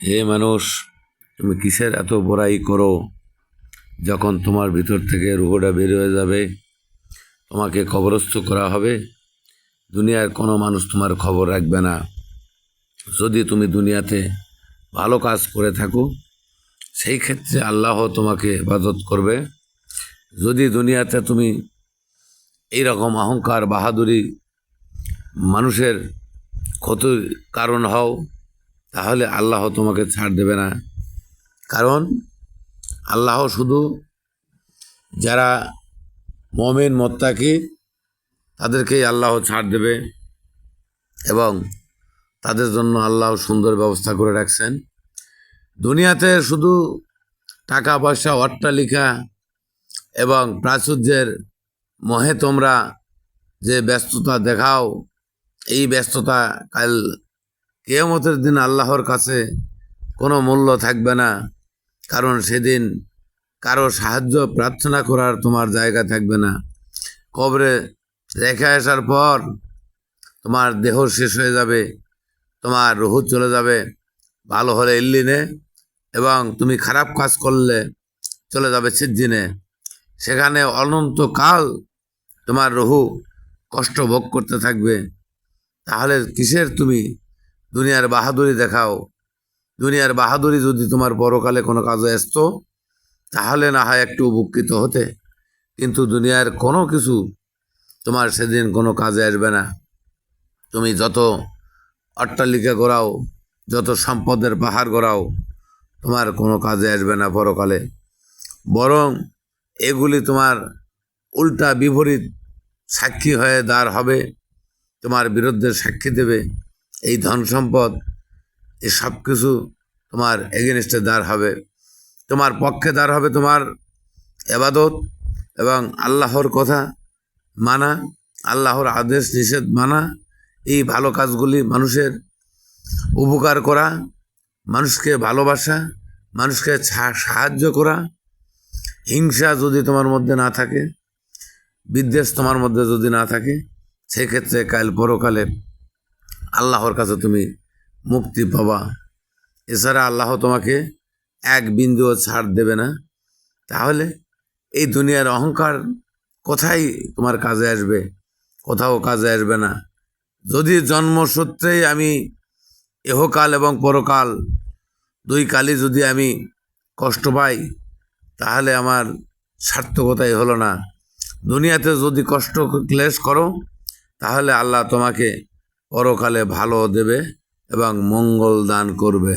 হে মানুষ, তুমি কিসের এত বড়াই করো? যখন তোমার ভিতর থেকে রুহটা বের হয়ে যাবে, তোমাকে কবরস্থ করা হবে। দুনিয়ার কোনো মানুষ তোমার খবর রাখবে না। যদি তুমি দুনিয়াতে ভালো কাজ করে থাকো, সেই ক্ষেত্রে আল্লাহ তোমাকে হেফাজত করবে। যদি দুনিয়াতে তুমি এই রকম অহংকার, বাহাদুরি মানুষের ক্ষতির কারণ হও তাহলে আল্লাহ তোমাকে ছাড় দেবে না। কারণ আল্লাহ শুধু যারা মমেন, মত্তাকি, তাদেরকেই আল্লাহ ছাড় দেবে এবং তাদের জন্য আল্লাহ সুন্দর ব্যবস্থা করে রাখছেন। দুনিয়াতে শুধু টাকা, পয়সা, অট্টালিকা এবং প্রাচুর্যের মহে তোমরা যে ব্যস্ততা দেখাও, এই ব্যস্ততা কাল কেয়ামতের দিন আল্লাহর কাছে কোনো মূল্য থাকবে না, কারণ সেদিন কারও সাহায্য, প্রার্থনা করার তোমার জায়গা থাকবে না। কবরে রেখে আসার পর তোমার দেহ শেষ হয়ে যাবে, তোমার রুহু চলে যাবে, ভালো হলে ইল্লিনে এবং তুমি খারাপ কাজ করলে চলে যাবে সিজ্জিনে। সেখানে অনন্তকাল তোমার রহু কষ্ট ভোগ করতে থাকবে। তাহলে কিসের তুমি দুনিয়ার বাহাদুরি দেখাও। দুনিয়ার বাহাদুরি যদি তোমার পরকালে কোনো কাজে আসতো তাহলে না হয় একটু উপকৃত হতে। কিন্তু দুনিয়ার কোনো কিছু তোমার সেদিন কোনো কাজে আসবে না। তুমি যত অট্টালিকা করাও যত সম্পদের পাহাড় গড়াও, তোমার কোনো কাজে আসবে না পরকালে। বরং এগুলি তোমার উল্টা বিপরীত সাক্ষী হয়ে দাঁড় হবে, তোমার বিরুদ্ধে সাক্ষী দেবে। এই ধন সম্পদ এই সব কিছু তোমার এগেনস্টে দাঁড় হবে। তোমার পক্ষে দাঁড় হবে তোমার এবাদত এবং আল্লাহর কথা মানা, আল্লাহর আদেশ নিষেধ মানা, এই ভালো কাজগুলি মানুষের উপকার করা, মানুষকে ভালোবাসা, মানুষকে সাহায্য করা। হিংসা যদি তোমার মধ্যে না থাকে, বিদ্বেষ তোমার মধ্যে যদি না থাকে, সেক্ষেত্রে কাল পরকালে আল্লাহর কাছে তুমি মুক্তি পাবা। এছাড়া আল্লাহ তোমাকে এক বিন্দুও ছাড় দেবে না। তাহলে এই দুনিয়ার অহংকার কোথায় তোমার কাজে আসবে? কোথাও কাজে আসবে না। যদি জন্মসূত্রেই আমি এহকাল এবং পরকাল দুই কালই যদি আমি কষ্ট পাই, তাহলে আমার সার্থকতাই হলো না। দুনিয়াতে যদি কষ্ট ক্লেশ করো, তাহলে আল্লাহ তোমাকে পরকালে ভালো দেবে এবং মঙ্গল দান করবে।